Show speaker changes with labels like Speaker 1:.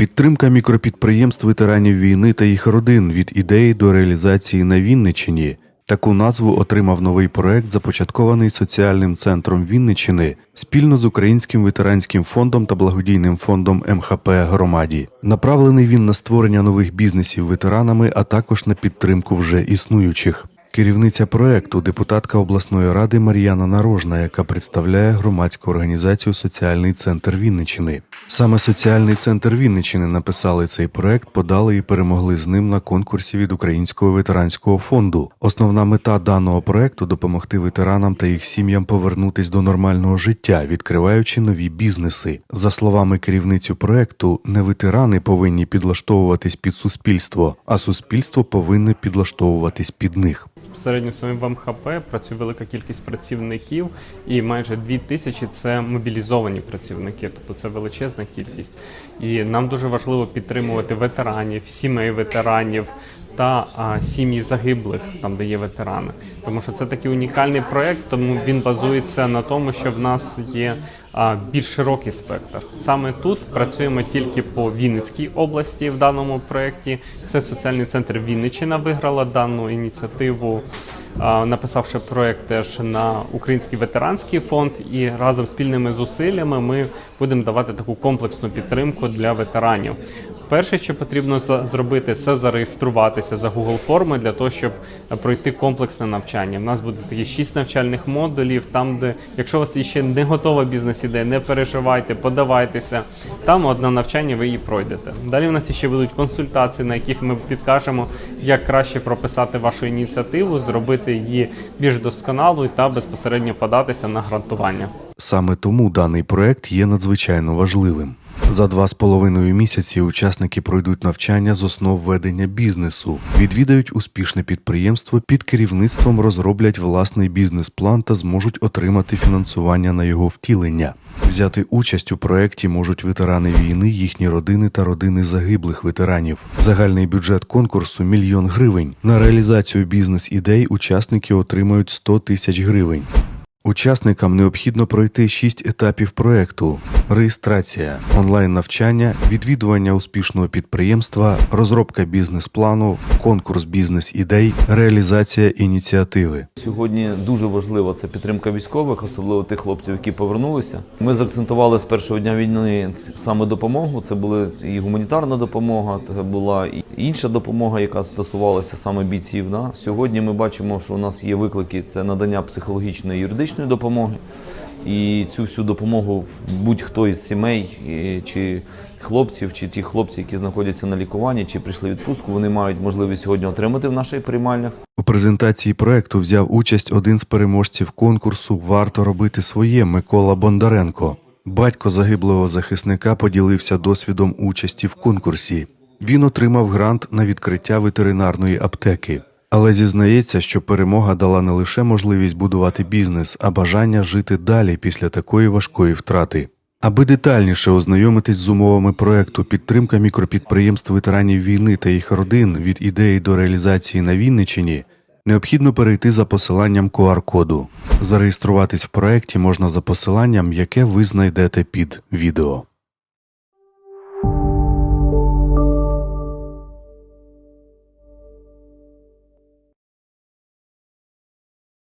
Speaker 1: Підтримка мікропідприємств ветеранів війни та їх родин від ідеї до реалізації на Вінниччині. Таку назву отримав новий проект, започаткований соціальним центром Вінниччини спільно з Українським ветеранським фондом та благодійним фондом МХП Громаді. Направлений він на створення нових бізнесів ветеранами, а також на підтримку вже існуючих. Керівниця проекту, депутатка обласної ради Мар'яна Нарожна, яка представляє громадську організацію Соціальний центр Вінниччини. Саме Соціальний центр Вінниччини написали цей проект, подали і перемогли з ним на конкурсі від Українського ветеранського фонду. Основна мета даного проекту допомогти ветеранам та їх сім'ям повернутись до нормального життя, відкриваючи нові бізнеси. За словами керівниці проекту, не ветерани повинні підлаштовуватись під суспільство, а суспільство повинне підлаштовуватись під них.
Speaker 2: Безпосередньо самим в МХП працює велика кількість працівників, і майже дві тисячі це мобілізовані працівники, тобто це величезна кількість. І нам дуже важливо підтримувати ветеранів, сімей ветеранів та а, сім'ї загиблих, там де є ветерани. Тому що це такий унікальний проект, тому він базується на тому, що в нас є а, більш широкий спектр. Саме тут працюємо тільки по Вінницькій області в даному проєкті. Це соціальний центр Вінниччина виграла дану ініціативу, написавши проєкт теж на Український ветеранський фонд. І разом спільними зусиллями ми будемо давати таку комплексну підтримку для ветеранів. Перше, що потрібно зробити, це зареєструватися за Google форми для того, щоб е, пройти комплексне навчання. У нас буде такі шість навчальних модулів. Там, де якщо у вас ще не готова бізнес-ідея, не переживайте, подавайтеся. Там одне навчання, ви її пройдете. Далі в нас ще будуть консультації, на яких ми підкажемо, як краще прописати вашу ініціативу, зробити її більш досконалою та безпосередньо податися на грантування.
Speaker 1: Саме тому даний проект є надзвичайно важливим. За два з половиною місяці учасники пройдуть навчання з основ ведення бізнесу, відвідають успішне підприємство під керівництвом, розроблять власний бізнес-план та зможуть отримати фінансування на його втілення. Взяти участь у проєкті можуть ветерани війни, їхні родини та родини загиблих ветеранів. Загальний бюджет конкурсу мільйон гривень. На реалізацію бізнес-ідей учасники отримають 100 тисяч гривень. Учасникам необхідно пройти шість етапів проекту: реєстрація, онлайн-навчання, відвідування успішного підприємства, розробка бізнес-плану, конкурс бізнес-ідей, реалізація ініціативи.
Speaker 3: Сьогодні дуже важлива це підтримка військових, особливо тих хлопців, які повернулися. Ми заакцентували з першого дня війни саме допомогу. Це була і гуманітарна допомога, це була і інша допомога, яка стосувалася саме бійців. Да? Сьогодні ми бачимо, що у нас є виклики це надання психологічної і юридичної допомоги. І цю всю допомогу будь-хто із сімей чи хлопців, чи ті хлопці, які знаходяться на лікуванні, чи прийшли відпустку, вони мають можливість сьогодні отримати в наших приймальнях.
Speaker 1: У презентації проекту взяв участь один з переможців конкурсу Варто робити своє Микола Бондаренко. Батько загиблого захисника поділився досвідом участі в конкурсі. Він отримав грант на відкриття ветеринарної аптеки. Але зізнається, що перемога дала не лише можливість будувати бізнес, а бажання жити далі після такої важкої втрати. Аби детальніше ознайомитись з умовами проекту підтримка мікропідприємств ветеранів війни та їх родин від ідеї до реалізації на Вінниччині, необхідно перейти за посиланням QR-коду. Зареєструватись в проекті можна за посиланням, яке ви знайдете під відео.